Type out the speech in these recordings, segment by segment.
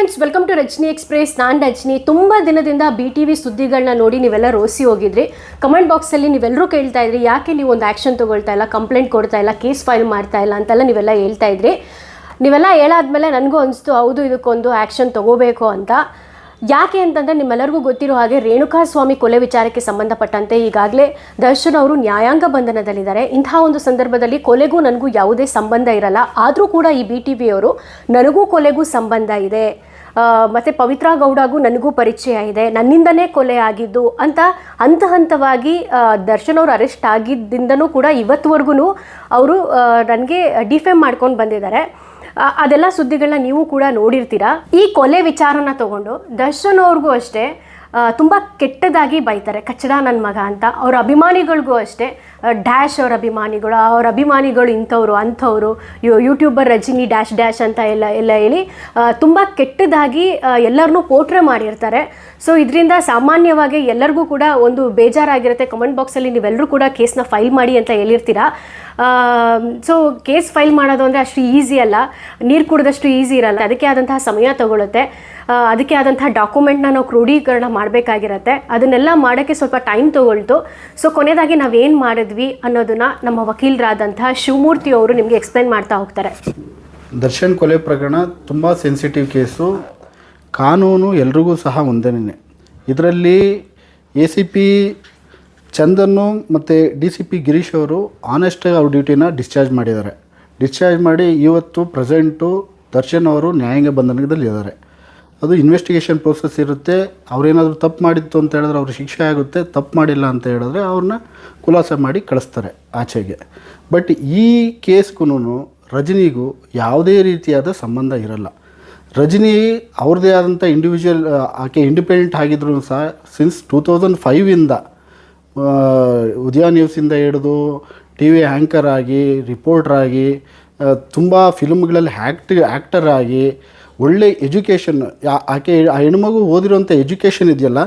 Friends welcome to Rajani express ನಾನು ರಜನಿ. ತುಂಬ ದಿನದಿಂದ ಬಿ ಟಿ ವಿ ಸುದ್ದಿಗಳನ್ನ ನೋಡಿ ನೀವೆಲ್ಲ ರೋಸಿ ಹೋಗಿದ್ರಿ. ಕಮೆಂಟ್ ಬಾಕ್ಸಲ್ಲಿ ನೀವೆಲ್ಲರೂ ಕೇಳ್ತಾ ಇದ್ರಿ. ಯಾಕೆ ನೀವು ಒಂದು ಆ್ಯಕ್ಷನ್ ತೊಗೊಳ್ತಾ ಇಲ್ಲ ಕಂಪ್ಲೇಂಟ್ ಕೊಡ್ತಾ ಇಲ್ಲ ಕೇಸ್ ಫೈಲ್ ಮಾಡ್ತಾ ಇಲ್ಲ ಅಂತೆಲ್ಲ ನೀವೆಲ್ಲ ಹೇಳ್ತಾ ಇದ್ರಿ. ನೀವೆಲ್ಲ ಹೇಳಾದ್ಮೇಲೆ ನನಗೂ ಅನಿಸ್ತು, ಹೌದು ಇದಕ್ಕೊಂದು ಆ್ಯಕ್ಷನ್ ತಗೋಬೇಕು ಅಂತ. ಯಾಕೆ ಅಂತಂದರೆ ನಿಮ್ಮೆಲ್ಲರಿಗೂ ಗೊತ್ತಿರೋ ಹಾಗೆ ರೇಣುಕಾ ಸ್ವಾಮಿ ಕೊಲೆ ವಿಚಾರಕ್ಕೆ ಸಂಬಂಧಪಟ್ಟಂತೆ ಈಗಾಗಲೇ ದರ್ಶನ್ ಅವರು ನ್ಯಾಯಾಂಗ ಬಂಧನದಲ್ಲಿದ್ದಾರೆ. ಇಂತಹ ಒಂದು ಸಂದರ್ಭದಲ್ಲಿ ಕೊಲೆಗೂ ನನಗೂ ಯಾವುದೇ ಸಂಬಂಧ ಇರಲ್ಲ. ಆದರೂ ಕೂಡ ಈ ಬಿ ಟಿ ವಿಯವರು ನನಗೂ ಕೊಲೆಗೂ ಸಂಬಂಧ ಇದೆ. ಮತ್ತೆ ಪವಿತ್ರ ಗೌಡಗೂ ನನಗೂ ಪರಿಚಯ ಇದೆ. ನನ್ನಿಂದನೇ ಕೊಲೆ ಆಗಿದ್ದು ಅಂತ ಹಂತ ಹಂತವಾಗಿ ದರ್ಶನ್ ಅವರು ಅರೆಸ್ಟ್ ಆಗಿದ್ದಿಂದನೂ ಕೂಡ ಇವತ್ತುವರೆಗೂ ಅವರು ನನಗೆ ಡಿಫೇಮ್ ಮಾಡ್ಕೊಂಡು ಬಂದಿದ್ದಾರೆ. ಅದೆಲ್ಲ ಸುದ್ದಿಗಳನ್ನ ನೀವು ಕೂಡ ನೋಡಿರ್ತೀರಾ. ಈ ಕೊಲೆ ವಿಚಾರನ ತಗೊಂಡು ದರ್ಶನ್ ಅವ್ರಿಗೂ ಅಷ್ಟೇ ತುಂಬ ಕೆಟ್ಟದಾಗಿ ಬೈತಾರೆ. ಕಚ್ಚಡ ನನ್ನ ಮಗ ಅಂತ. ಅವ್ರ ಅಭಿಮಾನಿಗಳಿಗೂ ಅಷ್ಟೇ. ಡ್ಯಾಶ್ ಅವ್ರ ಅಭಿಮಾನಿಗಳು ಅವ್ರ ಅಭಿಮಾನಿಗಳು ಇಂಥವ್ರು ಅಂಥವ್ರು ಯೂಟ್ಯೂಬರ್ ರಜಿನಿ ಡ್ಯಾಶ್ ಡ್ಯಾಶ್ ಅಂತ ಎಲ್ಲ ಎಲ್ಲ ಹೇಳಿ ತುಂಬ ಕೆಟ್ಟದಾಗಿ ಎಲ್ಲರನ್ನೂ ಪೋಟ್ರೆ ಮಾಡಿರ್ತಾರೆ. ಸೊ ಇದರಿಂದ ಸಾಮಾನ್ಯವಾಗಿ ಎಲ್ಲರಿಗೂ ಕೂಡ ಒಂದು ಬೇಜಾರಾಗಿರುತ್ತೆ. ಕಮೆಂಟ್ ಬಾಕ್ಸಲ್ಲಿ ನೀವೆಲ್ಲರೂ ಕೂಡ ಕೇಸ್ನ ಫೈಲ್ ಮಾಡಿ ಅಂತ ಹೇಳಿರ್ತೀರಾ? ಸೊ ಕೇಸ್ ಫೈಲ್ ಮಾಡೋದು ಅಂದರೆ ಅಷ್ಟು ಈಸಿ ಅಲ್ಲ. ನೀರು ಕುಡಿದಷ್ಟು ಈಸಿ ಇರಲ್ಲ. ಅದಕ್ಕೆ ಆದಂತಹ ಸಮಯ ತಗೊಳುತ್ತೆ. ಆ, ಅದಕ್ಕೆ ಆದಂತಹ ಡಾಕ್ಯುಮೆಂಟ್ನ ನಾವು ಕ್ರೋಢೀಕರಣ ಮಾಡಬೇಕಾಗಿರತ್ತೆ. ಅದನ್ನೆಲ್ಲ ಮಾಡೋಕ್ಕೆ ಸ್ವಲ್ಪ ಟೈಮ್ ತೊಗೊಳ್ತು. ಸೊ ಕೊನೆಯದಾಗಿ ನಾವೇನು ಮಾಡಿದ್ವಿ ಅನ್ನೋದನ್ನ ನಮ್ಮ ವಕೀಲರಾದಂತಹ ಶಿವಮೂರ್ತಿ ಅವರು ನಿಮಗೆ ಎಕ್ಸ್ಪ್ಲೈನ್ ಮಾಡ್ತಾ ಹೋಗ್ತಾರೆ. ದರ್ಶನ್ ಕೊಲೆ ಪ್ರಕರಣ ತುಂಬ ಸೆನ್ಸಿಟಿವ್ ಕೇಸು ಕಾನೂನು ಎಲ್ರಿಗೂ ಸಹ ಒಂದೇನೇ ಇದರಲ್ಲಿ ಎ ಸಿ ಪಿ ಚಂದನ್ನು ಮತ್ತು ಡಿ ಸಿ ಪಿ ಗಿರೀಶ್ ಅವರು ಆನೆಸ್ಟಾಗಿ ಅವ್ರ ಡ್ಯೂಟಿನ ಡಿಸ್ಚಾರ್ಜ್ ಮಾಡಿದ್ದಾರೆ. ಡಿಸ್ಚಾರ್ಜ್ ಮಾಡಿ ಇವತ್ತು ಪ್ರೆಸೆಂಟು ದರ್ಶನ್ ಅವರು ನ್ಯಾಯಾಂಗ ಬಂಧನದಲ್ಲಿದ್ದಾರೆ ಅದು ಇನ್ವೆಸ್ಟಿಗೇಷನ್ ಪ್ರೋಸೆಸ್ ಇರುತ್ತೆ. ಅವ್ರೇನಾದರೂ ತಪ್ಪು ಮಾಡಿತ್ತು ಅಂತ ಹೇಳಿದ್ರೆ ಅವ್ರ ಶಿಕ್ಷೆ ಆಗುತ್ತೆ. ತಪ್ಪು ಮಾಡಿಲ್ಲ ಅಂತ ಹೇಳಿದ್ರೆ ಅವ್ರನ್ನ ಖುಲಾಸೆ ಮಾಡಿ ಕಳಿಸ್ತಾರೆ ಆಚೆಗೆ. ಬಟ್ ಈ ಕೇಸ್ಗೂ ರಜನಿಗೂ ಯಾವುದೇ ರೀತಿಯಾದ ಸಂಬಂಧ ಇರಲ್ಲ. ರಜನಿ ಅವ್ರದ್ದೇ ಆದಂಥ ಇಂಡಿವಿಜುವಲ್ ಆಕೆ ಇಂಡಿಪೆಂಡೆಂಟ್ ಆಗಿದ್ರು ಸಹ ಸಿನ್ಸ್ ಟೂ ತೌಸಂಡ್ ಫೈವಿಂದ ಉದಯ ನ್ಯೂಸಿಂದ ಹಿಡಿದು ಟಿ ವಿ ಆ್ಯಂಕರ್ ಆಗಿ ರಿಪೋರ್ಟರ್ ಆಗಿ ತುಂಬ ಫಿಲ್ಮ್ಗಳಲ್ಲಿ ಆ್ಯಕ್ಟ್ ಆ್ಯಕ್ಟರ್ ಆಗಿ ಒಳ್ಳೆ ಎಜುಕೇಷನ್ ಆಕೆ, ಆ ಹೆಣ್ಮಗು ಓದಿರುವಂಥ ಎಜುಕೇಷನ್ ಇದೆಯಲ್ಲ,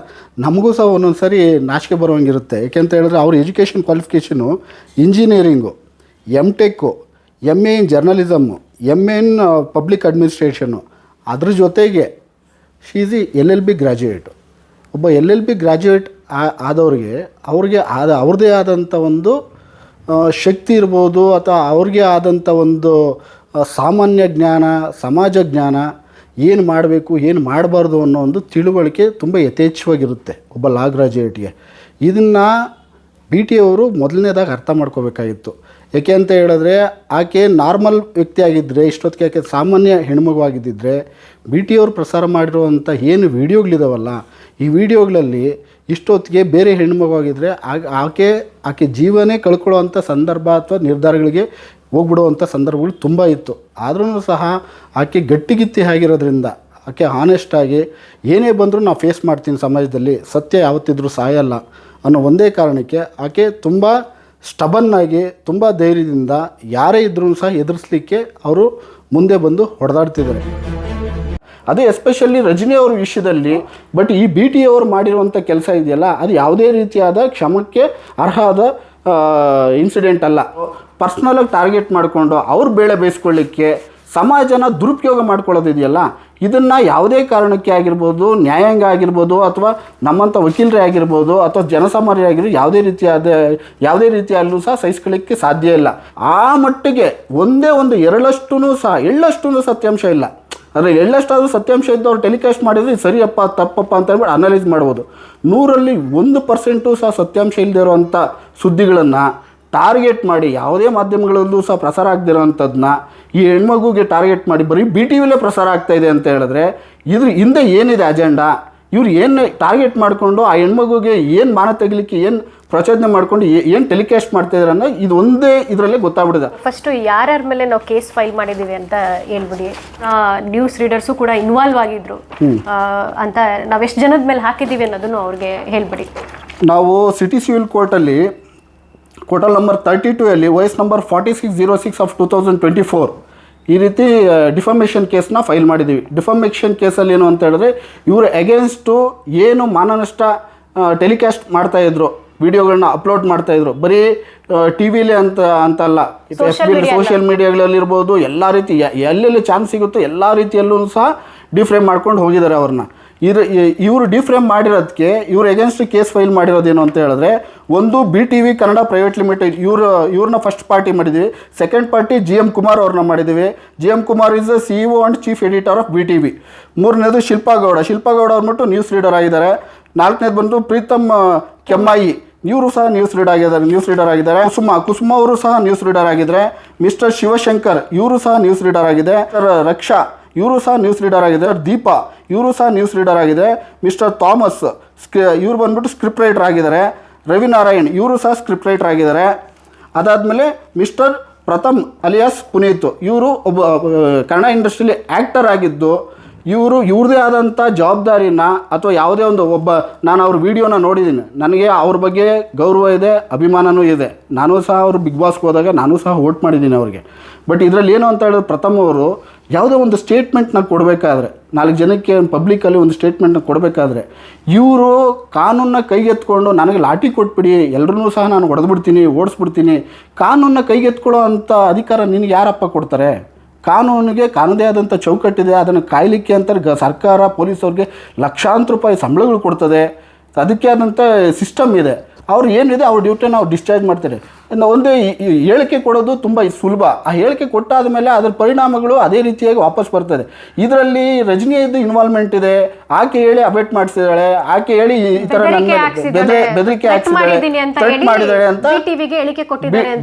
ನಮಗೂ ಸಹ ಒಂದೊಂದು ಸರಿ ನಾಚಿಕೆ ಬರುವಂಗಿರುತ್ತೆ. ಯಾಕೆಂತ ಹೇಳಿದ್ರೆ ಅವ್ರ education qualification engineering M tech M A in journalism M A in public administration ಅದ್ರ ಜೊತೆಗೆ she E L L B graduate ಒಬ್ಬ ಎಲ್ ಎಲ್ ಬಿ ಗ್ರ್ಯಾಜುಯೇಟ್ ಆದವ್ರಿಗೆ ಅವ್ರಿಗೆ ಆದ, ಅವ್ರದ್ದೇ ಆದಂಥ ಒಂದು ಶಕ್ತಿ ಇರ್ಬೋದು, ಅಥವಾ ಅವ್ರಿಗೆ ಆದಂಥ ಒಂದು ಸಾಮಾನ್ಯ ಜ್ಞಾನ, ಸಮಾಜ ಜ್ಞಾನ ಏನು ಮಾಡಬೇಕು, ಏನು ಮಾಡಬಾರ್ದು ಅನ್ನೋ ಒಂದು ತಿಳುವಳಿಕೆ ತುಂಬ ಯಥೇಚ್ಛವಾಗಿರುತ್ತೆ ಒಬ್ಬ ಲಾ ಗ್ರಾಜುಯೇಟ್ಗೆ ಇದನ್ನು ಬಿ ಟಿ ಅವರು ಮೊದಲನೇದಾಗಿ ಅರ್ಥ ಮಾಡ್ಕೋಬೇಕಾಗಿತ್ತು. ಯಾಕೆ ಅಂತ ಹೇಳಿದ್ರೆ, ಆಕೆ ನಾರ್ಮಲ್ ವ್ಯಕ್ತಿ ಆಗಿದ್ದರೆ ಇಷ್ಟೊತ್ತಿಗೆ ಆಕೆ ಸಾಮಾನ್ಯ ಹೆಣ್ಮಗು ಆಗಿದ್ದಿದ್ರೆ ಬಿ ಟಿ ಅವರು ಪ್ರಸಾರ ಮಾಡಿರುವಂಥ ಏನು ವೀಡಿಯೋಗಳಿದಾವಲ್ಲ, ಈ ವಿಡಿಯೋಗಳಲ್ಲಿ ಇಷ್ಟೊತ್ತಿಗೆ ಬೇರೆ ಹೆಣ್ಮಗು ಆಗಿದ್ದರೆ ಆಗ- ಆಕೆ ಆಕೆ ಜೀವನೇ ಕಳ್ಕೊಳ್ಳೋ ಸಂದರ್ಭ ಅಥವಾ ನಿರ್ಧಾರಗಳಿಗೆ ಹೋಗ್ಬಿಡುವಂಥ ಸಂದರ್ಭಗಳು ತುಂಬ ಇತ್ತು. ಆದ್ರೂ ಸಹ ಆಕೆ ಗಟ್ಟಿಗಿತ್ತಿ ಆಗಿರೋದ್ರಿಂದ, ಆಕೆ ಆನೆಸ್ಟಾಗಿ ಏನೇ ಬಂದರೂ ನಾವು ಫೇಸ್ ಮಾಡ್ತೀನಿ ಸಮಾಜದಲ್ಲಿ, ಸತ್ಯ ಯಾವತ್ತಿದ್ರೂ ಸಾಯಲ್ಲ ಅನ್ನೋ ಒಂದೇ ಕಾರಣಕ್ಕೆ ಆಕೆ ತುಂಬ ಸ್ಟಬನ್ನಾಗಿ ತುಂಬ ಧೈರ್ಯದಿಂದ ಯಾರೇ ಇದ್ರೂ ಸಹ ಎದುರಿಸ್ಲಿಕ್ಕೆ ಅವರು ಮುಂದೆ ಬಂದು ಹೊಡೆದಾಡ್ತಿದ್ದಾರೆ. ಅದೇ ಎಸ್ಪೆಷಲಿ ರಜನಿ ಅವ್ರ ವಿಷಯದಲ್ಲಿ ಬಟ್ ಈ ಬಿ ಟಿ ಅವರು ಮಾಡಿರುವಂಥ ಕೆಲಸ ಇದೆಯಲ್ಲ, ಅದು ಯಾವುದೇ ರೀತಿಯಾದ ಕ್ಷಮಕ್ಕೆ ಅರ್ಹವಾದ ಇನ್ಸಿಡೆಂಟ್ ಅಲ್ಲ. ಪರ್ಸ್ನಲಾಗಿ ಟಾರ್ಗೆಟ್ ಮಾಡಿಕೊಂಡು ಅವ್ರ ಬೇಳೆ ಬೇಯಿಸ್ಕೊಳ್ಳಿಕ್ಕೆ ಸಮಾಜನ ದುರುಪಯೋಗ ಮಾಡ್ಕೊಳ್ಳೋದಿದೆಯಲ್ಲ ಇದನ್ನು ಯಾವುದೇ ಕಾರಣಕ್ಕೆ ಆಗಿರ್ಬೋದು, ನ್ಯಾಯಾಂಗ ಆಗಿರ್ಬೋದು ಅಥವಾ ನಮ್ಮಂಥ ವಕೀಲರೇ ಆಗಿರ್ಬೋದು ಅಥವಾ ಜನಸಾಮಾನ್ಯ ಆಗಿರ್ಬೋದು, ಯಾವುದೇ ರೀತಿಯಾದ, ಯಾವುದೇ ರೀತಿಯಲ್ಲೂ ಸಹ ಸಹಿಸ್ಕೊಳ್ಳಿಕ್ಕೆ ಸಾಧ್ಯ ಇಲ್ಲ. ಆ ಮಟ್ಟಿಗೆ ಒಂದೇ ಒಂದು ಎರಡಷ್ಟು ಸಹ ಎಳ್ಳಷ್ಟು ಸತ್ಯಾಂಶ ಇಲ್ಲ. ಅಂದರೆ ಎಳ್ಳಷ್ಟಾದರೂ ಸತ್ಯಾಂಶ ಇದ್ದವ್ರು ಟೆಲಿಕಾಸ್ಟ್ ಮಾಡಿದರೆ ಸರಿಯಪ್ಪ, ತಪ್ಪಪ್ಪ ಅಂತ ಹೇಳ್ಬಿಟ್ಟು ಅನಲೈಸ್ ಮಾಡ್ಬೋದು. ನೂರಲ್ಲಿ ಒಂದು ಪರ್ಸೆಂಟು ಸಹ ಸತ್ಯಾಂಶ ಇಲ್ಲದೇ ಇರುವಂಥ ಸುದ್ದಿಗಳನ್ನು ಟಾರ್ಗೆಟ್ ಮಾಡಿ, ಯಾವುದೇ ಮಾಧ್ಯಮಗಳಲ್ಲೂ ಸಹ ಪ್ರಸಾರ ಆಗದಿರೋವಂಥದ್ದನ್ನ ಈ ಹೆಣ್ಮಗುಗೆ ಟಾರ್ಗೆಟ್ ಮಾಡಿ, ಬರೀ ಬಿ ಟಿ ವಿಲೇ ಪ್ರಸಾರ ಆಗ್ತಾಯಿದೆ ಅಂತ ಹೇಳಿದ್ರೆ ಇದ್ರ ಹಿಂದೆ ಏನಿದೆ ಅಜೆಂಡಾ ಇವ್ರು ಏನು ಟಾರ್ಗೆಟ್ ಮಾಡಿಕೊಂಡು ಆ ಹೆಣ್ಮಗುಗೆ ಏನು ಮಾನ ತೆಗಿಲಿಕ್ಕೆ ಏನು ಪ್ರಚೋದನೆ ಮಾಡ್ಕೊಂಡು ಏನು ಟೆಲಿಕಾಸ್ಟ್ ಮಾಡ್ತಾ ಇದ್ದಾರೆ ಅನ್ನೋ ಇದು ಒಂದೇ ಇದರಲ್ಲೇ ಗೊತ್ತಾಗ್ಬಿಡಿದೆ ಫಸ್ಟು ಯಾರ್ಯಾರ ಮೇಲೆ ನಾವು ಕೇಸ್ ಫೈಲ್ ಮಾಡಿದ್ದೀವಿ ಅಂತ ಹೇಳ್ಬಿಡಿ. ನ್ಯೂಸ್ ರೀಡರ್ಸು ಕೂಡ ಇನ್ವಾಲ್ವ್ ಆಗಿದ್ರು. ಅಂತ ಅಂತ ಎಷ್ಟು ಜನದ ಮೇಲೆ ಹಾಕಿದ್ದೀವಿ ಅನ್ನೋದನ್ನು ಅವ್ರಿಗೆ ಹೇಳ್ಬಿಡಿ. ನಾವು ಸಿಟಿ ಸಿವಿಲ್ ಕೋರ್ಟಲ್ಲಿ court hall number thirty two ಅಲ್ಲಿ ವಯಸ್ number forty six zero six of two thousand twenty four ಈ ರೀತಿ ಡಿಫಮೇಷನ್ ಕೇಸ್ನ ಫೈಲ್ ಮಾಡಿದ್ದೀವಿ. ಡಿಫಮೇಷನ್ ಕೇಸಲ್ಲಿ ಏನು ಅಂತ ಹೇಳಿದ್ರೆ ಇವರು ಎಗೇನ್ಸ್ಟು ಏನು ಮಾನನಷ್ಟ ಟೆಲಿಕಾಸ್ಟ್ ಮಾಡ್ತಾಯಿದ್ರು ವಿಡಿಯೋಗಳನ್ನ ಅಪ್ಲೋಡ್ ಮಾಡ್ತಾಯಿದ್ರು ಬರೀ ಟಿ ವಿಲಿ ಅಂತ ಅಂತಲ್ಲ. ಸೋಷಿಯಲ್ ಮೀಡಿಯಾಗಳಲ್ಲಿರ್ಬೋದು ಎಲ್ಲ ರೀತಿ ಎಲ್ಲೆಲ್ಲಿ ಚಾನ್ಸ್ ಸಿಗುತ್ತೋ ಎಲ್ಲ ರೀತಿಯಲ್ಲೂ ಸಹ ಡಿಫ್ರೇಮ್ ಮಾಡ್ಕೊಂಡು ಹೋಗಿದ್ದಾರೆ ಅವ್ರನ್ನ. ಇದು ಇವರು ಡಿಫ್ರೇಮ್ ಮಾಡಿರೋದಕ್ಕೆ ಇವ್ರ ಎಗೇನ್ಸ್ಟ್ ಕೇಸ್ ಫೈಲ್ ಮಾಡಿರೋದೇನು ಅಂತ ಹೇಳಿದ್ರೆ, ಒಂದು B T V Kannada private limited ಇವರು ಇವ್ರನ್ನ ಫಸ್ಟ್ ಪಾರ್ಟಿ ಮಾಡಿದ್ವಿ second party G M Kumar ಅವ್ರನ್ನ ಮಾಡಿದ್ದೀವಿ. G M Kumar is C E and chief editor of B T V ಮೂರನೇದು ಶಿಲ್ಪಾ ಗೌಡ. ಶಿಲ್ಪಾ ಗೌಡ ಅವ್ರನ್ಬಿಟ್ಟು ನ್ಯೂಸ್ ರೀಡರ್ ಆಗಿದ್ದಾರೆ. ನಾಲ್ಕನೇದು ಬಂದು ಪ್ರೀತಮ್ ಕೆಮ್ಮಾಯಿ. ಇವರು ಸಹ ನ್ಯೂಸ್ ರೀಡ್ ಆಗಿದ್ದಾರೆ ನ್ಯೂಸ್ ರೀಡರ್ ಆಗಿದ್ದಾರೆ. ಕುಸುಮ ಕುಸುಮ ಅವರು ಸಹ ನ್ಯೂಸ್ ರೀಡರ್ ಆಗಿದ್ದಾರೆ. ಮಿಸ್ಟರ್ ಶಿವಶಂಕರ್, ಇವರು ಸಹ ನ್ಯೂಸ್ ರೀಡರ್ ಆಗಿದೆ. ರಕ್ಷಾ ಇವರು ಸಹ ನ್ಯೂಸ್ ರೀಡರ್ ಆಗಿದೆ. ದೀಪಾ, ಇವರು ಸಹ ನ್ಯೂಸ್ ರೀಡರ್ ಆಗಿದೆ. ಮಿಸ್ಟರ್ ಥಾಮಸ್ ಸ್ಕ್ರಿ, ಇವ್ರು ಬಂದ್ಬಿಟ್ಟು ಸ್ಕ್ರಿಪ್ಟ್ ರೈಟರ್ ಆಗಿದ್ದಾರೆ. ರವಿನಾರಾಯಣ್, ಇವರು ಸಹ ಸ್ಕ್ರಿಪ್ಟ್ ರೈಟರ್ ಆಗಿದ್ದಾರೆ. ಅದಾದಮೇಲೆ ಮಿಸ್ಟರ್ ಪ್ರಥಮ್ ಅಲಿಯಾಸ್ ಪುನೀತ್, ಇವರು ಒಬ್ಬ ಕನ್ನಡ ಇಂಡಸ್ಟ್ರಿಯಲ್ಲಿ ಆ್ಯಕ್ಟರ್ ಆಗಿದ್ದು, ಇವರು ಇವ್ರದೇ ಆದಂಥ ಜವಾಬ್ದಾರಿನ ಅಥವಾ ಯಾವುದೇ ಒಂದು ಒಬ್ಬ, ನಾನು ಅವ್ರ ವಿಡಿಯೋನ ನೋಡಿದ್ದೀನಿ. ನನಗೆ ಅವ್ರ ಬಗ್ಗೆ ಗೌರವ ಇದೆ ಅಭಿಮಾನವೂ ಇದೆ. ನಾನು ಸಹ ಅವರು ಬಿಗ್ ಬಾಸ್ಗೆ ಹೋದಾಗ ನಾನು ಸಹ ವೋಟ್ ಮಾಡಿದ್ದೀನಿ ಅವ್ರಿಗೆ. ಬಟ್ ಇದರಲ್ಲಿ ಏನು ಅಂತ ಹೇಳಿದ್ರೆ ಪ್ರಥಮ್ ಅವರು ಯಾವುದೋ ಒಂದು ಸ್ಟೇಟ್ಮೆಂಟ್ನ ಕೊಡಬೇಕಾದ್ರೆ, ನಾಲ್ಕು ಜನಕ್ಕೆ ಪಬ್ಲಿಕಲ್ಲಿ ಒಂದು ಸ್ಟೇಟ್ಮೆಂಟ್ನ ಕೊಡಬೇಕಾದ್ರೆ, ಇವರು ಕಾನೂನನ್ನ ಕೈಗೆತ್ಕೊಂಡು ನನಗೆ ಲಾಠಿ ಕೊಟ್ಬಿಡಿ ಎಲ್ಲರೂ ಸಹ ನಾನು ಹೊಡೆದ್ಬಿಡ್ತೀನಿ, ಓಡಿಸ್ಬಿಡ್ತೀನಿ, ಕಾನೂನನ್ನ ಕೈಗೆತ್ಕೊಳ್ಳೋ ಅಂಥ ಅಧಿಕಾರ ನಿನಗೆ ಯಾರಪ್ಪ ಕೊಡ್ತಾರೆ? ಕಾನೂನಿಗೆ ಕಾನೂದೇ ಆದಂಥ ಚೌಕಟ್ಟಿದೆ, ಅದನ್ನು ಕಾಯಲಿಕ್ಕೆ ಅಂತ ಗ ಸರ್ಕಾರ, ಪೊಲೀಸವ್ರಿಗೆ ಲಕ್ಷಾಂತರ ರೂಪಾಯಿ ಸಂಬಳಗಳು ಕೊಡ್ತದೆ. ಅದಕ್ಕೆ ಆದಂಥ ಸಿಸ್ಟಮ್ ಇದೆ. ಅವ್ರು ಏನಿದೆ ಅವ್ರ ಡ್ಯೂಟಿನ ಅವ್ರು ಡಿಸ್ಚಾರ್ಜ್ ಮಾಡ್ತಾರೆ. ಇನ್ನು ಒಂದು ಹೇಳಿಕೆ ಕೊಡೋದು ತುಂಬ ಸುಲಭ. ಆ ಹೇಳಿಕೆ ಕೊಟ್ಟಾದ ಮೇಲೆ ಅದರ ಪರಿಣಾಮಗಳು ಅದೇ ರೀತಿಯಾಗಿ ವಾಪಸ್ ಬರ್ತದೆ. ಇದರಲ್ಲಿ ರಜನಿಯದ್ದು ಇನ್ವಾಲ್ವ್ಮೆಂಟ್ ಇದೆ. ಆಕೆ ಹೇಳಿ ಅಬೆಟ್ ಮಾಡಿಸಿದಾಳೆ ಆಕೆ ಹೇಳಿ ಈ ತರ ಥರ ನನ್ನ ಬೆದರಿಕೆ ಹಾಕ್ಸಿದಾಳೆ, ಬೆದರಿ ಬೆದರಿಕೆ ಹಾಕ್ಸಿದಾಳೆ ಥ್ರೆಟ್ ಮಾಡಿದಾಳೆ ಅಂತ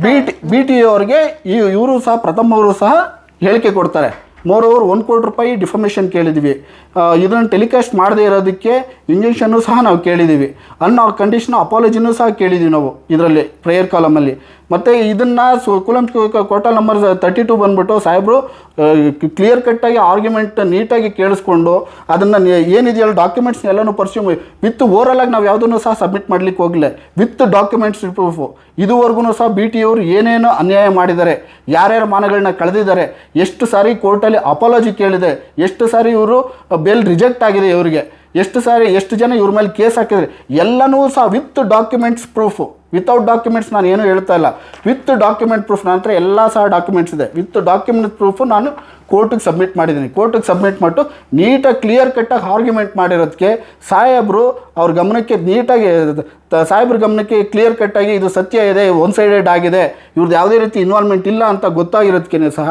ಬಿ ಟಿ ಬಿ ಟಿ ಅವ್ರಿಗೆ ಇವರು ಸಹ ಪ್ರಥಮವರು ಸಹ ಹೇಳಿಕೆ ಕೊಡ್ತಾರೆ. ಮೋರ್ ಓವರ್ ಒಂದು ಕೋಟಿ ರೂಪಾಯಿ ಡಿಫಾಮೇಷನ್ ಕೇಳಿದ್ದೀವಿ ಇದನ್ನು ಟೆಲಿಕಾಸ್ಟ್ ಮಾಡದೇ ಇರೋದಕ್ಕೆ ಇಂಜೆಕ್ಷನ್ನು ಸಹ ನಾವು ಕೇಳಿದ್ದೀವಿ ಅನ್ನೋ ಕಂಡೀಷನ್ ಅಪಾಲಜಿನೂ ಸಹ ಕೇಳಿದ್ದೀವಿ ನಾವು, ಇದರಲ್ಲಿ ಪ್ರೇಯರ್ ಕಾಲಮಲ್ಲಿ ಮತ್ತು ಇದನ್ನು ಸು ಕುಲಂ court hall number thirty two ಬಂದ್ಬಿಟ್ಟು ಸಾಹೇಬರು ಕ್ಲಿಯರ್ ಕಟ್ಟಾಗಿ ಆರ್ಗ್ಯುಮೆಂಟ್ ನೀಟಾಗಿ ಕೇಳಿಸ್ಕೊಂಡು ಅದನ್ನು ಏನಿದೆಯಲ್ಲ ಡಾಕ್ಯುಮೆಂಟ್ಸ್ ಎಲ್ಲನೂ ಪರ್ಸ್ಯೂ ವಿತ್ ಓವರಲ್ ಆಗಿ ನಾವು ಯಾವುದನ್ನು ಸಹ ಸಬ್ಮಿಟ್ ಮಾಡ್ಲಿಕ್ಕೆ ಹೋಗಿಲ್ಲ ವಿತ್ ಡಾಕ್ಯುಮೆಂಟ್ಸ್ ಪ್ರೂಫು ಇದುವರೆಗೂ ಸಹ ಬಿ ಟಿ ಅವರು ಏನೇನು ಅನ್ಯಾಯ ಮಾಡಿದ್ದಾರೆ. ಯಾರ್ಯಾರ ಮಾನಗಳನ್ನ ಕಳೆದಿದ್ದಾರೆ. ಎಷ್ಟು ಸಾರಿ ಕೋರ್ಟಲ್ಲಿ ಅಪಾಲಜಿ ಕೇಳಿದೆ. ಎಷ್ಟು ಸಾರಿ ಇವರು ಬೇಲ್ ರಿಜೆಕ್ಟ್ ಆಗಿದೆ ಇವರಿಗೆ. ಎಷ್ಟು ಸಾರಿ, ಎಷ್ಟು ಜನ ಇವ್ರ ಮೇಲೆ ಕೇಸ್ ಹಾಕಿದ್ರೆ, ಎಲ್ಲನೂ ಸಹ with documents proof without documents ನಾನು ಏನೂ ಹೇಳ್ತಾ ಇಲ್ಲ. ವಿತ್ ಡಾಕ್ಯುಮೆಂಟ್ ಪ್ರೂಫ್ ನಂತರ ಎಲ್ಲ ಸಹ ಡಾಕ್ಯುಮೆಂಟ್ಸ್ ಇದೆ. ವಿತ್ ಡಾಕ್ಯುಮೆಂಟ್ ಪ್ರೂಫು ನಾನು ಕೋರ್ಟಿಗೆ ಸಬ್ಮಿಟ್ ಮಾಡಿದ್ದೀನಿ. ಕೋರ್ಟಿಗೆ ಸಬ್ಮಿಟ್ ಮಾಡು ನೀಟಾಗಿ ಕ್ಲಿಯರ್ ಕಟ್ಟಾಗಿ ಆರ್ಗ್ಯುಮೆಂಟ್ ಮಾಡಿರೋದಕ್ಕೆ ಸಾಹೇಬರು ಅವ್ರ ಗಮನಕ್ಕೆ ನೀಟಾಗಿ ಸಾಹೇಬ್ರ ಗಮನಕ್ಕೆ ಕ್ಲಿಯರ್ ಕಟ್ಟಾಗಿ ಇದು ಸತ್ಯ ಇದೆ ಒನ್ ಸೈಡೆಡ್ ಆಗಿದೆ ಇವ್ರದ್ದು ಯಾವುದೇ ರೀತಿ ಇನ್ವಾಲ್ವ್ಮೆಂಟ್ ಇಲ್ಲ ಅಂತ ಗೊತ್ತಾಗಿರೋದಕ್ಕೆ ಸಹ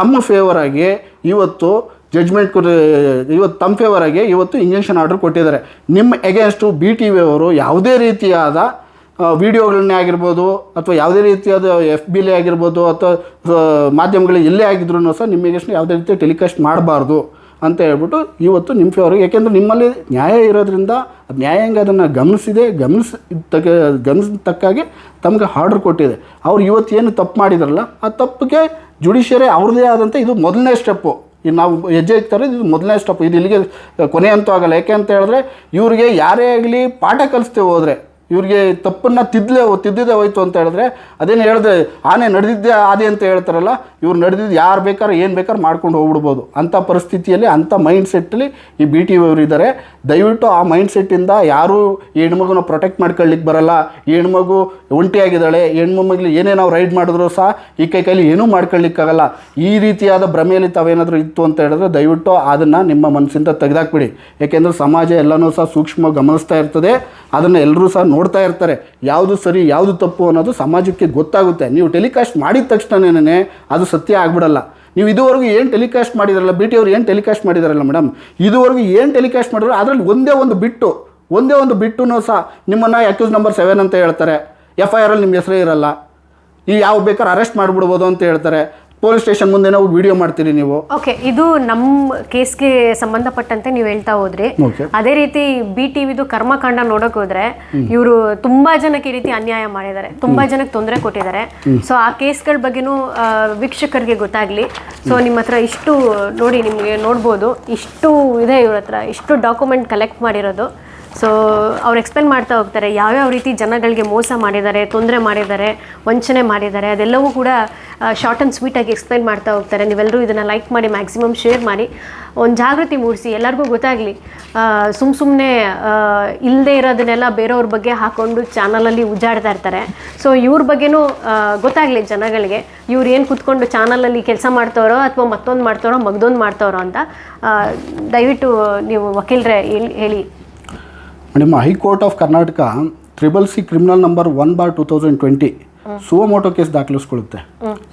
ತಮ್ಮ ಫೇವರಾಗಿ ಇವತ್ತು ಜಡ್ಜ್ಮೆಂಟ್ ಕೊರೆ ಇವತ್ತು ತಮ್ಮ ಫೇವರ್ ಆಗಿ ಇವತ್ತು ಇಂಜೆಕ್ಷನ್ ಆರ್ಡರ್ ಕೊಟ್ಟಿದ್ದಾರೆ. ನಿಮ್ಮ ಎಗೇನ್ಸ್ಟು ಬಿ ಟಿ ವಿ ಅವರು ಯಾವುದೇ ರೀತಿಯಾದ ವಿಡಿಯೋಗಳನ್ನೇ ಆಗಿರ್ಬೋದು ಅಥವಾ ಯಾವುದೇ ರೀತಿಯಾದ ಎಫ್ ಬಿಲೇ ಆಗಿರ್ಬೋದು ಅಥವಾ ಮಾಧ್ಯಮಗಳು ಎಲ್ಲೇ ಆಗಿದ್ರು ಸಹ ನಿಮ್ಮ ಎಗೇನ್ಸ್ಟ್ ಯಾವುದೇ ರೀತಿ ಟೆಲಿಕಾಸ್ಟ್ ಮಾಡಬಾರ್ದು ಅಂತ ಹೇಳ್ಬಿಟ್ಟು ಇವತ್ತು ನಿಮ್ಮ ಫೇವರ್ಗೆ ಯಾಕೆಂದರೆ ನಿಮ್ಮಲ್ಲಿ ನ್ಯಾಯ ಇರೋದ್ರಿಂದ ನ್ಯಾಯಾಂಗ ಅದನ್ನು ಗಮನಿಸಿದೆ ಗಮನಿಸ್ ತಕ್ಕ ಗಮನಿಸಿದ ತಕ್ಕಾಗೆ ತಮಗೆ ಆರ್ಡರ್ ಕೊಟ್ಟಿದೆ. ಅವ್ರು ಏನು ತಪ್ಪು ಮಾಡಿದ್ರಲ್ಲ, ಆ ತಪ್ಪಿಗೆ ಜುಡಿಷಿಯರಿ ಅವ್ರದ್ದೇ ಆದಂಥ ಇದು ಮೊದಲನೇ ಸ್ಟೆಪ್ಪು ಈಗ ನಾವು ಹೆಜ್ಜೆ ಇರ್ತಾರೆ ಇದು ಮೊದಲನೇ ಸ್ಟಾಪ್ ಇದು ಇಲ್ಲಿಗೆ ಕೊನೆ ಅಂತೂ ಆಗಲ್ಲ. ಯಾಕೆ ಅಂತ ಹೇಳಿದ್ರೆ, ಇವರಿಗೆ ಯಾರೇ ಆಗಲಿ ಪಾಠ ಕಲಿಸ್ತೇವೆ ಹೋದರೆ ಇವ್ರಿಗೆ ತಪ್ಪನ್ನು ತಿದ್ದಲೇ ತಿದ್ದಿದೆ ಹೋಯ್ತು ಅಂತ ಹೇಳಿದ್ರೆ ಅದೇನು ಹೇಳಿದೆ, ಆನೆ ನಡೆದಿದ್ದೆ ಆದಿ ಅಂತ ಹೇಳ್ತಾರಲ್ಲ, ಇವ್ರು ನಡೆದಿದ್ದು ಯಾರು ಬೇಕಾದ್ರೆ ಏನು ಬೇಕಾದ್ರೂ ಮಾಡ್ಕೊಂಡು ಹೋಗ್ಬಿಡ್ಬೋದು. ಅಂಥ ಪರಿಸ್ಥಿತಿಯಲ್ಲಿ ಅಂಥ ಮೈಂಡ್ ಸೆಟ್ಟಲ್ಲಿ ಈ ಬಿ ಟಿ ಅವರು ಇದ್ದಾರೆ ದಯವಿಟ್ಟು ಆ ಮೈಂಡ್ ಸೆಟ್ಟಿಂದ ಯಾರೂ ಈ ಹೆಣ್ಮಗುನ ಪ್ರೊಟೆಕ್ಟ್ ಮಾಡ್ಕೊಳ್ಳಿಕ್ಕೆ ಬರಲ್ಲ. ಈ ಹೆಣ್ಮಗು ಒಂಟಿಯಾಗಿದ್ದಾಳೆ ಹೆಣ್ಮಗ್ಳು ಏನೇ ನಾವು ರೈಡ್ ಮಾಡಿದ್ರು ಸಹ ಈ ಕೈ ಕೈಲಿ ಏನೂ ಮಾಡ್ಕೊಳ್ಳಿಕ್ಕಾಗಲ್ಲ. ಈ ರೀತಿಯಾದ ಭ್ರಮೆಯಲ್ಲಿ ತಾವೇನಾದರೂ ಇತ್ತು ಅಂತ ಹೇಳಿದ್ರೆ ದಯವಿಟ್ಟು ಅದನ್ನು ನಿಮ್ಮ ಮನಸ್ಸಿಂದ ತೆಗೆದಾಕ್ಬಿಡಿ. ಏಕೆಂದರೆ ಸಮಾಜ ಎಲ್ಲನೂ ಸಹ ಸೂಕ್ಷ್ಮ ಗಮನಿಸ್ತಾ ಇರ್ತದೆ. ಅದನ್ನು ಎಲ್ಲರೂ ಸಹ ನೋಡ್ತಾ ಇರ್ತಾರೆ, ಯಾವುದು ಸರಿ, ಯಾವುದು ತಪ್ಪು ಅನ್ನೋದು ಸಮಾಜಕ್ಕೆ ಗೊತ್ತಾಗುತ್ತೆ. ನೀವು ಟೆಲಿಕಾಸ್ಟ್ ಮಾಡಿದ ತಕ್ಷಣನೇ ಅದು ಸತ್ಯ ಆಗ್ಬಿಡಲ್ಲ. ನೀವು ಇದುವರೆಗೂ ಏನು ಟೆಲಿಕಾಸ್ಟ್ ಮಾಡಿದಾರಲ್ಲ ಬಿ ಟಿ ಅವ್ರು ಏನು ಟೆಲಿಕಾಸ್ಟ್ ಮಾಡಿದಾರಲ್ಲ ಮೇಡಮ್ ಇದುವರೆಗೂ ಏನು ಟೆಲಿಕಾಸ್ಟ್ ಮಾಡಿದ್ರು, ಅದರಲ್ಲಿ ಒಂದೇ ಒಂದು ಬಿಟ್ಟು, ಒಂದೇ ಒಂದು ಬಿಟ್ಟು ಸಹ ನಿಮ್ಮನ್ನು ಅಕ್ಯೂಸ್ ನಂಬರ್ ಸೆವೆನ್ ಅಂತ ಹೇಳ್ತಾರೆ. ಎಫ್ ಐ ಆರಲ್ಲಿ ನಿಮ್ಮ ಹೆಸರೇ ಇರಲ್ಲ. ನೀವು ಯಾವ ಬೇಕಾದ್ರೆ ಅರೆಸ್ಟ್ ಮಾಡಿಬಿಡ್ಬೋದು ಅಂತ ಹೇಳ್ತಾರೆ. ಪೊಲೀಸ್ ಸ್ಟೇಷನ್ ಮುಂದೆ ನಾವು ವಿಡಿಯೋ ಮಾಡ್ತೀರಿ ನೀವು. ಓಕೆ ಇದು ನಮ್ಮ ಕೇಸ್ಗೆ ಸಂಬಂಧಪಟ್ಟಂತೆ ನೀವು ಹೇಳ್ತಾ ಹೋದ್ರಿ. ಅದೇ ರೀತಿ ಬಿ ಟಿವಿದು ಕರ್ಮಕಾಂಡ ನೋಡಕ್ ಹೋದ್ರೆ ಇವರು ತುಂಬಾ ಜನಕ್ಕೆ ಈ ರೀತಿ ಅನ್ಯಾಯ ಮಾಡಿದ್ದಾರೆ. ತುಂಬಾ ಜನಕ್ಕೆ ತೊಂದರೆ ಕೊಟ್ಟಿದ್ದಾರೆ. ಸೊ ಆ ಕೇಸ್ಗಳ ಬಗ್ಗೆನೂ ಆ, ವೀಕ್ಷಕರಿಗೆ ಗೊತ್ತಾಗ್ಲಿ. ಸೊ ನಿಮ್ಮ ಹತ್ರ ಇಷ್ಟು ನೋಡಿ ನಿಮಗೆ ನೋಡ್ಬೋದು. ಇಷ್ಟು ಇದೆ ಇವ್ರ ಹತ್ರ. ಇಷ್ಟು ಡಾಕ್ಯುಮೆಂಟ್ ಕಲೆಕ್ಟ್ ಮಾಡಿರೋದು. ಸೊ ಅವ್ರು ಎಕ್ಸ್ಪ್ಲೇನ್ ಮಾಡ್ತಾ ಹೋಗ್ತಾರೆ. ಯಾವ್ಯಾವ ರೀತಿ ಜನಗಳಿಗೆ ಮೋಸ ಮಾಡಿದ್ದಾರೆ, ತೊಂದರೆ ಮಾಡಿದ್ದಾರೆ, ವಂಚನೆ ಮಾಡಿದ್ದಾರೆ, ಅದೆಲ್ಲವೂ ಕೂಡ ಶಾರ್ಟ್ ಆ್ಯಂಡ್ ಸ್ವೀಟಾಗಿ ಎಕ್ಸ್ಪ್ಲೇನ್ ಮಾಡ್ತಾ ಹೋಗ್ತಾರೆ. ನೀವೆಲ್ಲರೂ ಇದನ್ನು ಲೈಕ್ ಮಾಡಿ ಮ್ಯಾಕ್ಸಿಮಮ್ ಶೇರ್ ಮಾಡಿ. ಒಂದು ಜಾಗೃತಿ ಮೂಡಿಸಿ, ಎಲ್ಲರಿಗೂ ಗೊತ್ತಾಗಲಿ ಸುಮ್ಮ ಸುಮ್ಮನೆ ಇಲ್ಲದೆ ಇರೋದನ್ನೆಲ್ಲ ಬೇರೆಯವ್ರ ಬಗ್ಗೆ ಹಾಕೊಂಡು ಚಾನಲಲ್ಲಿ ಉಜ್ಜಾಡ್ತಾ ಇರ್ತಾರೆ. ಸೊ ಇವ್ರ ಬಗ್ಗೆನೂ ಗೊತ್ತಾಗಲಿ ಜನಗಳಿಗೆ, ಇವ್ರು ಏನು ಕೂತ್ಕೊಂಡು ಚಾನಲಲ್ಲಿ ಕೆಲಸ ಮಾಡ್ತಾರೋ ಅಥವಾ ಮತ್ತೊಂದು ಮಾಡ್ತಾರೋ ಮಗ್ದೊಂದು ಮಾಡ್ತಾರೋ ಅಂತ ದಯವಿಟ್ಟು ನೀವು ವಕೀಲರೇ ಹೇಳಿ. Madam high court of Karnataka triple C criminal number one bar two thousand twenty suo motu case ದಾಖಲಿಸ್ಕೊಳ್ಳುತ್ತೆ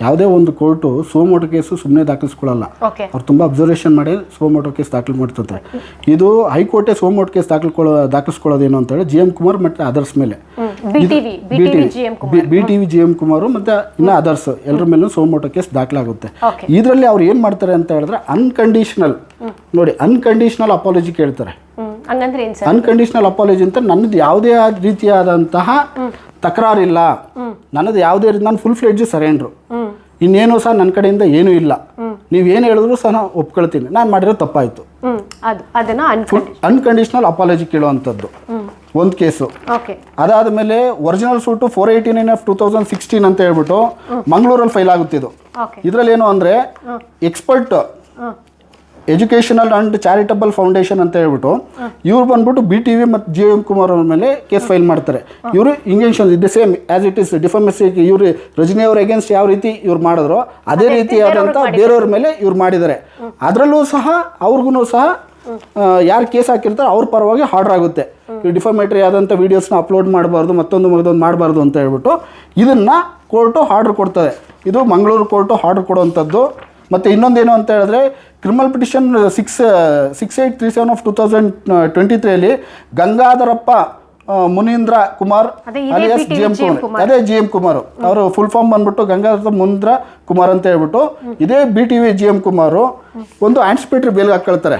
ಯಾವುದೇ ಒಂದು ಕೋರ್ಟು ಸುವಮೋಟೋ ಕೇಸು ಸುಮ್ಮನೆ ದಾಖಲಿಸ್ಕೊಳ್ಳಲ್ಲ ಅವ್ರು ತುಂಬ ಅಬ್ಸರ್ವೇಷನ್ ಮಾಡಿ ಸುವಮೋಟೋ ಕೇಸ್ ದಾಖಲು ಮಾಡ್ತಾರೆ ಇದು ಹೈಕೋರ್ಟೇ ಸುವಮೋಟೋ ಕೇಸ್ ದಾಖಲಿಸ್ಕೊಳ್ಳೋ ದಾಖಲಿಸ್ಕೊಳ್ಳೋದೇನು ಅಂತೇಳಿ ಜಿ ಎಂ ಕುಮಾರ್ ಮತ್ತು ಅದರ್ಸ್ ಮೇಲೆ. B T V G M Kumar ಮತ್ತು ಇನ್ನು ಅದರ್ಸ್ ಎಲ್ಲರ ಮೇಲೂ ಸುವಮೋಟೋ ಕೇಸ್ ದಾಖಲಾಗುತ್ತೆ. ಇದರಲ್ಲಿ ಅವ್ರು ಏನು ಮಾಡ್ತಾರೆ ಅಂತ ಹೇಳಿದ್ರೆ ಅನ್ಕಂಡೀಷನಲ್ ನೋಡಿ ಅನ್ಕಂಡೀಷನಲ್ ಅಪಾಲಜಿ ಕೇಳ್ತಾರೆ. ಹಂಗಂದ್ರೆ ಏನು ಸರ್? ಅನ್ಕಂಡೀಷನಲ್ ಅಪಾಲಜಿ ಅಂತ ನನ್ನದು ಯಾವುದೇ ರೀತಿಯಾದಂತಹ ತಕರಾರಿಲ್ಲ. ನನ್ನದು ಯಾವುದೇ ರೀತಿ ನಾನು ಫುಲ್ ಫ್ಲೆಡ್ಜ್ ಸರೆಂಡ್ರು ಇನ್ನೇನು ಸಹ ನನ್ನ ಕಡೆಯಿಂದ ಏನೂ ಇಲ್ಲ. ನೀವು ಏನು ಹೇಳಿದ್ರು ಸಹ ನಾನು ಒಪ್ಕೊಳ್ತೀನಿ. ನಾನು ಮಾಡಿರೋ ತಪ್ಪಾಯಿತು. ಅನ್ಕಂಡೀಷನಲ್ ಅಪಾಲಜಿ ಕೇಳುವಂಥದ್ದು. ಒಂದು ಕೇಸು. ಅದಾದ ಮೇಲೆ original suit four eighty nine of two thousand sixteen ಅಂತ ಹೇಳ್ಬಿಟ್ಟು ಮಂಗಳೂರಲ್ಲಿ ಫೈಲ್ ಆಗುತ್ತಿದ್ದು ಇದು. ಇದರಲ್ಲಿ ಏನು ಅಂದರೆ expert educational and charitable foundation ಅಂತ ಹೇಳ್ಬಿಟ್ಟು ಇವ್ರು ಬಂದ್ಬಿಟ್ಟು ಬಿ ಟಿ ವಿ ಮತ್ತು ಜಿ ಎಂ ಕುಮಾರ್ ಅವ್ರ ಮೇಲೆ ಕೇಸ್ ಫೈಲ್ ಮಾಡ್ತಾರೆ. ಇವರು ಇಂಜೆಕ್ಷನ್ ಇದೆ ಸೇಮ್ ಆಸ್ ಇಟ್ ಇಸ್ ಡಿಫಾರ್ಮಸಿ ಇವರು ರಜನಿ ಅವ್ರ ಅಗೇನ್ಸ್ಟ್ ಯಾವ ರೀತಿ ಇವ್ರು ಮಾಡಿದ್ರು ಅದೇ ರೀತಿಯಾದಂಥ ಬೇರೆಯವ್ರ ಮೇಲೆ ಇವ್ರು ಮಾಡಿದ್ದಾರೆ. ಅದರಲ್ಲೂ ಸಹ ಅವ್ರಿಗೂ ಸಹ ಯಾರು ಕೇಸ್ ಹಾಕಿರ್ತಾರೆ ಅವ್ರ ಪರವಾಗಿ ಹಾರ್ಡರ್ ಆಗುತ್ತೆ. ಡಿಫಾಮೇಟ್ರಿ ಆದಂಥ ವೀಡಿಯೋಸ್ನ ಅಪ್ಲೋಡ್ ಮಾಡಬಾರ್ದು ಮತ್ತೊಂದು ಮಗದೊಂದು ಮಾಡಬಾರ್ದು ಅಂತ ಹೇಳ್ಬಿಟ್ಟು ಇದನ್ನು ಕೋರ್ಟು ಹಾರ್ಡ್ರ್ ಕೊಡ್ತದೆ. ಇದು ಮಂಗಳೂರು ಕೋರ್ಟು ಹಾರ್ಡ್ರ್ ಕೊಡುವಂಥದ್ದು. ಮತ್ತು ಇನ್ನೊಂದೇನು ಅಂತ ಹೇಳಿದ್ರೆ criminal petition six six eight three seven of two thousand twenty ತ್ರೀಯಲ್ಲಿ Gangadharappa Munindra Kumar alias G M Kumar. ಅದೇ ಜಿ ಎಂ ಕುಮಾರ್. ಅವರು ಫುಲ್ ಫಾರ್ಮ್ ಬಂದ್ಬಿಟ್ಟು ಗಂಗಾಧರ ಮುನೀಂದ್ರ ಕುಮಾರ್ ಅಂತ ಹೇಳ್ಬಿಟ್ಟು ಇದೇ B T V G M Kumar ಒಂದು ಆಂಟಿಸಿಪೇಟ್ರಿ ಬೇಲ್ ಹಾಕೊಳ್ತಾರೆ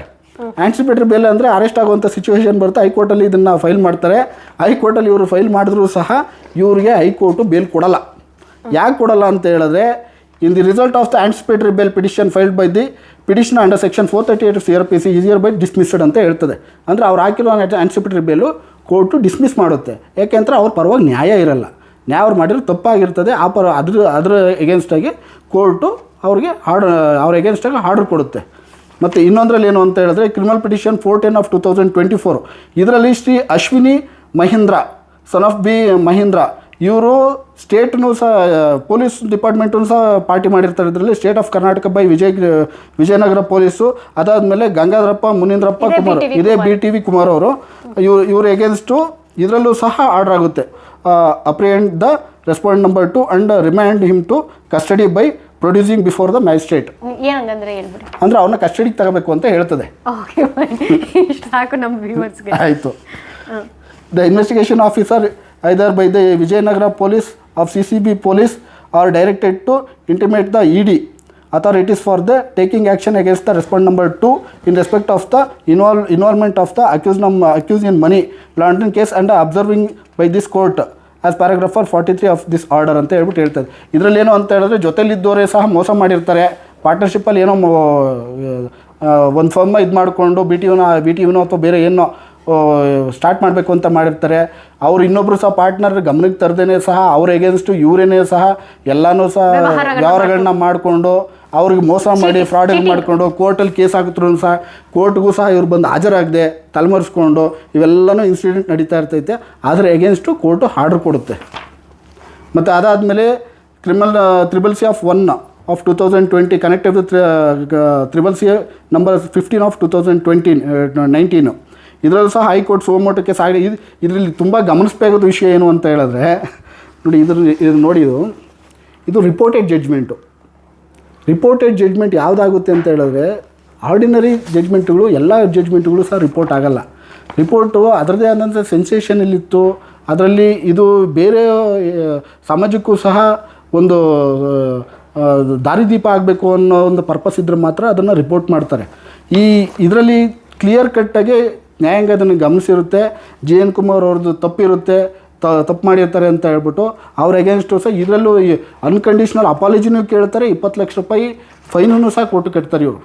ಆಂಟಿಸಿಪೇಟ್ರಿ ಬೇಲ್ ಅಂದರೆ arrest ಆಗುವಂಥ ಸಿಚುವೇಶನ್ ಬರುತ್ತೆ. ಹೈಕೋರ್ಟಲ್ಲಿ ಇದನ್ನು ಫೈಲ್ ಮಾಡ್ತಾರೆ. ಹೈಕೋರ್ಟಲ್ಲಿ ಇವರು ಫೈಲ್ ಮಾಡಿದ್ರು ಸಹ ಇವರಿಗೆ ಹೈಕೋರ್ಟು ಬೇಲ್ ಕೊಡಲ್ಲ. ಯಾಕೆ ಕೊಡಲ್ಲ ಅಂತ ಹೇಳಿದ್ರೆ in the result of the anticipatory bail petition filed by the petition under section four thirty eight C R P C hereby dismissed ಅಂತ ಹೇಳ್ತದೆ. ಅಂದರೆ ಅವ್ರು ಹಾಕಿರೋ ಆ್ಯಂಟಿಸಿಪೇಟರಿ ಬೇಲು ಕೋರ್ಟು ಡಿಸ್ಮಿಸ್ ಮಾಡುತ್ತೆ. ಯಾಕೆಂದರೆ ಅವ್ರ ಪರವಾಗಿ ನ್ಯಾಯ ಇರಲ್ಲ. ನ್ಯಾಯ ಅವ್ರು ಮಾಡಿರೋ ತಪ್ಪಾಗಿರ್ತದೆ. ಆ ಪರ ಅದ್ರ ಅದ್ರ ಎಗೇನ್ಸ್ಟಾಗಿ ಕೋರ್ಟು ಅವ್ರಿಗೆ ಆರ್ಡರ್ ಅವ್ರ ಎಗೇನ್ಸ್ಟಾಗಿ ಆರ್ಡರ್ ಕೊಡುತ್ತೆ. ಮತ್ತು ಇನ್ನೊಂದರಲ್ಲಿ ಏನು ಅಂತ ಹೇಳಿದ್ರೆ criminal petition four ten of two thousand twenty four ಇದರಲ್ಲಿ Shri Ashwini Mahindra son of B Mahindra ಇವರು ಸ್ಟೇಟ್ನು ಸಹ ಪೊಲೀಸ್ ಡಿಪಾರ್ಟ್ಮೆಂಟು ಸಹ ಪಾರ್ಟಿ ಮಾಡಿರ್ತಾರೆ. ಇದರಲ್ಲಿ state of Karnataka by Vijay Vijayanagara police ಅದಾದಮೇಲೆ ಗಂಗಾಧರಪ್ಪ ಮುನೀಂದ್ರಪ್ಪ ಕುಮಾರ್ ಇದೇ ಬಿ ಟಿ ವಿ ಕುಮಾರ್ ಅವರು. ಇವ್ರು ಇವ್ರ ಎಗೇನ್ಸ್ಟು ಇದರಲ್ಲೂ ಸಹ ಆರ್ಡರ್ ಆಗುತ್ತೆ. Apprehend the respond number two and remand him to custody by producing before the magistrate ಅಂದ್ರೆ ಅವನ ಕಸ್ಟಡಿಗೆ ತಗೋಬೇಕು ಅಂತ ಹೇಳ್ತದೆ. ಆಯಿತು. The investigation officer either by the Vijayanagara police of CCB police are directed to intimate the D authorities for the taking action against the respondent number 2 in respect of the involve, involvement of the accused, num- accused in money laundering case and observing by this court as paragraph forty three of this order ಅಂತ ಹೇಳ್ಬಿಟ್ಟು ಹೇಳ್ತಾರೆ ಇದರಲ್ಲಿ ಏನು ಅಂತ ಹೇಳಿದ್ರೆ ಜೊತೆಲಿದ್ದವರೇ ಸಹ ಮೋಸ ಮಾಡಿರ್ತಾರೆ ಪಾರ್ಟ್ನರ್ಶಿಪ್ಪಲ್ಲಿ ಏನೋ ಒಂದು ಫರ್ಮ ಇದು ಮಾಡಿಕೊಂಡು B T you know B T you know ಅಥವಾ ಬೇರೆ ಏನೋ ಸ್ಟಾರ್ಟ್ ಮಾಡಬೇಕು ಅಂತ ಮಾಡಿರ್ತಾರೆ. ಅವ್ರು ಇನ್ನೊಬ್ರು ಸಹ ಪಾರ್ಟ್ನರ್ ಗಮನಕ್ಕೆ ತರದೇನೆ ಸಹ ಅವ್ರ ಎಗೇನ್ಸ್ಟು ಇವರೇನೇ ಸಹ ಎಲ್ಲನೂ ಸಹ ವ್ಯವಹಾರಗಳನ್ನ ಮಾಡಿಕೊಂಡು. ಅವ್ರಿಗೆ ಮೋಸ ಮಾಡಿ ಫ್ರಾಡ್ ಮಾಡಿಕೊಂಡು ಕೋರ್ಟಲ್ಲಿ ಕೇಸ್ ಹಾಕಿದ್ರು ಸಹ ಕೋರ್ಟ್ಗೂ ಸಹ ಇವ್ರು ಬಂದು ಹಾಜರಾಗದೆ ತಲೆಮರೆಸ್ಕೊಂಡು ಇವೆಲ್ಲನೂ ಇನ್ಸಿಡೆಂಟ್ ನಡೀತಾ ಇರ್ತೈತೆ. ಅದರ ಎಗೇನ್ಸ್ಟು ಕೋರ್ಟು ಆರ್ಡ್ರ್ ಕೊಡುತ್ತೆ. ಮತ್ತು ಅದಾದಮೇಲೆ criminal triple C of one of two thousand twenty connected triple C number fifteen of two thousand twenty nineteen ಇದರಲ್ಲೂ ಸಹ ಹೈಕೋರ್ಟ್ ಸೋಮೋಟಕ್ಕೆ ಸಾಗಿ ಇದು ಇದರಲ್ಲಿ ತುಂಬ ಗಮನಿಸಬೇಕಾದ ವಿಷಯ ಏನು ಅಂತ ಹೇಳಿದ್ರೆ, ನೋಡಿ ಇದ್ರ ಇದು ನೋಡಿ ಇದು. ಇದು ರಿಪೋರ್ಟೆಡ್ ಜಡ್ಜ್ಮೆಂಟು ರಿಪೋರ್ಟೆಡ್ ಜಡ್ಜ್ಮೆಂಟ್ ಯಾವುದಾಗುತ್ತೆ ಅಂತ ಹೇಳಿದ್ರೆ ಆರ್ಡಿನರಿ ಜಡ್ಜ್ಮೆಂಟ್ಗಳು ಎಲ್ಲ ಜಡ್ಜ್ಮೆಂಟ್ಗಳು ಸಹ ರಿಪೋರ್ಟ್ ಆಗಲ್ಲ. ರಿಪೋರ್ಟು ಅದರದೇ ಆದಂಥ ಸೆನ್ಸೇಷನಲ್ಲಿತ್ತು ಅದರಲ್ಲಿ ಇದು ಬೇರೆ ಸಮಾಜಕ್ಕೂ ಸಹ ಒಂದು ದಾರಿದೀಪ ಆಗಬೇಕು ಅನ್ನೋ ಒಂದು ಪರ್ಪಸ್ ಇದ್ದರೆ ಮಾತ್ರ ಅದನ್ನು ರಿಪೋರ್ಟ್ ಮಾಡ್ತಾರೆ. ಈ, ಇದರಲ್ಲಿ ಕ್ಲಿಯರ್ ಕಟ್ಟಾಗಿ ನ್ಯಾಯಾಂಗ ಅದನ್ನು ಗಮನಿಸಿರುತ್ತೆ ಜಿ ಎನ್ ಕುಮಾರ್ ಅವ್ರದ್ದು ತಪ್ಪಿರುತ್ತೆ ತ ತಪ್ಪು ಮಾಡಿರ್ತಾರೆ ಅಂತ ಹೇಳ್ಬಿಟ್ಟು ಅವ್ರ ಅಗೇನ್ಸ್ಟು ಸಹ ಇದರಲ್ಲೂ ಅನ್ಕಂಡೀಷ್ನಲ್ ಅಪಾಲಜಿನೂ ಕೇಳ್ತಾರೆ ಇಪ್ಪತ್ತು ಲಕ್ಷ ರೂಪಾಯಿ ಫೈನೂ ಸಹ ಕೋರ್ಟ್ ಕಟ್ತಾರೆ ಇವರು.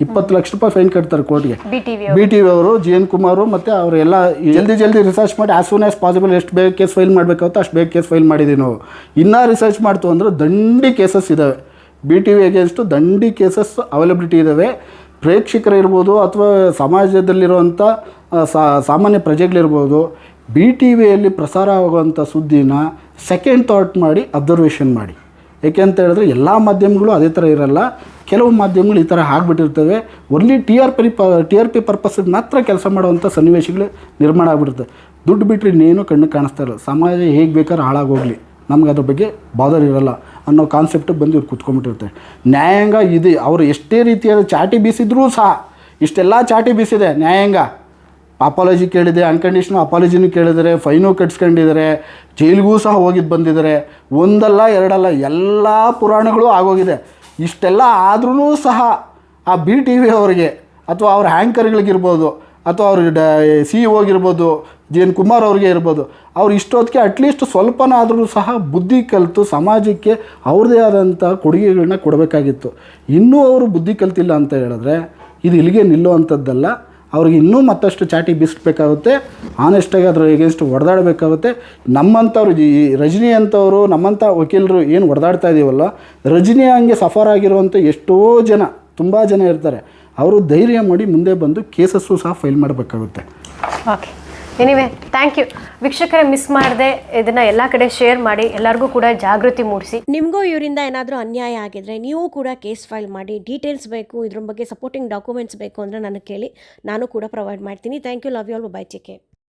ಇಪ್ಪತ್ತು ಲಕ್ಷ ರೂಪಾಯಿ ಫೈನ್ ಕಟ್ತಾರೆ ಕೋರ್ಟ್ಗೆ B T V B T V ಅವರು ಜಿ ಎನ್ ಕುಮಾರ್ ಮತ್ತು ಅವರೆಲ್ಲ ಜಲ್ದಿ ಜಲ್ದಿ ರಿಸರ್ಚ್ ಮಾಡಿ ಆಸ್ ಸೂನ್ ಆಸ್ ಪಾಸಿಬಲ್ ಎಷ್ಟು ಬೇಗ ಕೇಸ್ ಫೈಲ್ ಮಾಡಬೇಕಾಗುತ್ತೆ ಅಷ್ಟು ಬೇಗ ಕೇಸ್ ಫೈಲ್ ಮಾಡಿದ್ದೀವಿ ನಾವು. ಇನ್ನೂ ರಿಸರ್ಚ್ ಮಾಡ್ತು ಅಂದರೆ ದಂಡಿ ಕೇಸಸ್ ಇದ್ದಾವೆ ಬಿ ಟಿ ವಿ ಅಗೇನ್ಸ್ಟು ದಂಡಿ ಕೇಸಸ್ ಅವೈಲಬಿಲಿಟಿ ಇದ್ದಾವೆ ಪ್ರೇಕ್ಷಕರು ಇರ್ಬೋದು ಅಥವಾ ಸಮಾಜದಲ್ಲಿರುವಂಥ ಸಾಮಾನ್ಯ ಪ್ರಜೆಗಳಿರ್ಬೋದು ಬಿ ಟಿ ವಿಯಲ್ಲಿ ಪ್ರಸಾರ ಆಗುವಂಥ ಸುದ್ದಿನ ಸೆಕೆಂಡ್ ಥಾಟ್ ಮಾಡಿ ಅಬ್ಸರ್ವೇಷನ್ ಮಾಡಿ. ಏಕೆ ಅಂತ ಹೇಳಿದ್ರೆ ಎಲ್ಲ ಮಾಧ್ಯಮಗಳು ಅದೇ ಥರ ಇರಲ್ಲ. ಕೆಲವು ಮಾಧ್ಯಮಗಳು ಈ ಥರ ಆಗ್ಬಿಟ್ಟಿರ್ತವೆ. ಒನ್ಲಿ ಟಿ ಆರ್ ಪಿ ಪ ಟಿ ಆರ್ ಪಿ ಪರ್ಪಸ್ಗೆ ಮಾತ್ರ ಕೆಲಸ ಮಾಡುವಂಥ ಸನ್ನಿವೇಶಗಳು ನಿರ್ಮಾಣ ಆಗಿಬಿಡುತ್ತೆ. ದುಡ್ಡು ಬಿಟ್ಟರೆ ಇನ್ನೇನು ಕಣ್ಣು ಕಾಣಿಸ್ತಾ ಇಲ್ಲ. ಸಮಾಜ ಹೇಗೆ ಬೇಕಾದ್ರೂ ಹಾಳಾಗೋಗಲಿ. ನಮ್ಗೆ ಅದ್ರ ಬಗ್ಗೆ ಬಾದರ್ ಇರಲ್ಲ ಅನ್ನೋ ಕಾನ್ಸೆಪ್ಟ್ ಬಂದು ಇವ್ರು ಕುತ್ಕೊಂಡ್ಬಿಟ್ಟಿರ್ತಾರೆ ನ್ಯಾಯಾಂಗ ಇದೆ, ಅವರು ಎಷ್ಟೇ ರೀತಿಯಾದ ಚಾಟಿ ಬೀಸಿದ್ರೂ ಸಹ, ಇಷ್ಟೆಲ್ಲ ಚಾಟಿ ಬೀಸಿದೆ, ನ್ಯಾಯಾಂಗ. ಅಪಾಲಜಿ ಕೇಳಿದೆ ಅನ್ಕಂಡೀಷನ್ ಅಪಾಲಜಿನೂ ಕೇಳಿದರೆ ಫೈನು ಕಟ್ಸ್ಕೊಂಡಿದ್ದಾರೆ, ಜೈಲಿಗೂ ಸಹ ಹೋಗಿದ್ದು ಬಂದಿದ್ದಾರೆ, ಒಂದಲ್ಲ ಎರಡಲ್ಲ ಎಲ್ಲ ಪುರಾಣಗಳು ಆಗೋಗಿದೆ. ಇಷ್ಟೆಲ್ಲ ಆದ್ರೂ ಸಹ ಆ ಬಿ ಟಿ ವಿ ಅವರಿಗೆ, ಅಥವಾ ಅವ್ರ ಹ್ಯಾಂಕರ್ಗಳಿಗಿರ್ಬೋದು ಅಥವಾ ಅವರು ಡ ಸಿ ಹೋಗಿರ್ಬೋದು ಜಿ ಎನ್ ಕುಮಾರ್ ಅವ್ರಿಗೆ ಇರ್ಬೋದು, ಅವ್ರು ಇಷ್ಟೊತ್ತಿಗೆ ಅಟ್ಲೀಸ್ಟ್ ಸ್ವಲ್ಪನಾದರೂ ಸಹ ಬುದ್ಧಿ ಕಲಿತು ಸಮಾಜಕ್ಕೆ ಅವ್ರದ್ದೇ ಆದಂಥ ಕೊಡುಗೆಗಳನ್ನ ಕೊಡಬೇಕಾಗಿತ್ತು. ಇನ್ನೂ ಅವರು ಬುದ್ಧಿ ಕಲ್ತಿಲ್ಲ ಅಂತ ಹೇಳಿದ್ರೆ, ಇದು ಇಲ್ಲಿಗೆ ನಿಲ್ಲುವಂಥದ್ದಲ್ಲ. ಅವ್ರಿಗೆ ಇನ್ನೂ ಮತ್ತಷ್ಟು ಚಾಟಿ ಬೀಸಬೇಕಾಗುತ್ತೆ. ಆನೆಸ್ಟಾಗಿ ಅದ್ರ ಎಗೇನ್ಸ್ಟ್ ಹೊಡೆದಾಡಬೇಕಾಗುತ್ತೆ. ನಮ್ಮಂಥವ್ರು, ಈ ರಜನಿ ಅಂಥವರು, ನಮ್ಮಂಥ ವಕೀಲರು ಏನು ಹೊಡೆದಾಡ್ತಾ ಇದೀವಲ್ಲ, ರಜನಿ ಹಂಗೆ ಸಫರ್ ಆಗಿರುವಂಥ ಎಷ್ಟೋ ಜನ, ತುಂಬ ಜನ ಇರ್ತಾರೆ. ಅವರು ಧೈರ್ಯ ಮಾಡಿ ಮುಂದೆ ಬಂದು ಕೇಸಸ್ಸು ಸಹ ಫೈಲ್ ಮಾಡಬೇಕಾಗುತ್ತೆ. ಓಕೆ ಎನಿವೆ ಥ್ಯಾಂಕ್ ಯು ವೀಕ್ಷಕರೇ ಮಿಸ್ ಮಾಡದೆ. ಇದನ್ನ ಎಲ್ಲ ಕಡೆ ಶೇರ್ ಮಾಡಿ. ಎಲ್ಲರಿಗೂ ಕೂಡ ಜಾಗೃತಿ ಮೂಡಿಸಿ. ನಿಮಗೂ ಇವರಿಂದ ಏನಾದರೂ ಅನ್ಯಾಯ ಆಗಿದ್ರೆ ನೀವು ಕೂಡ ಕೇಸ್ ಫೈಲ್ ಮಾಡಿ ಡೀಟೇಲ್ಸ್ ಬೇಕು ಇದ್ರ ಬಗ್ಗೆ ಸಪೋರ್ಟಿಂಗ್ ಡಾಕ್ಯುಮೆಂಟ್ಸ್ ಬೇಕು ಅಂದರೆ ನನಗೆ ಕೇಳಿ. ನಾನು ಕೂಡ ಪ್ರೊವೈಡ್ ಮಾಡ್ತೀನಿ. Thank you love you all bye take care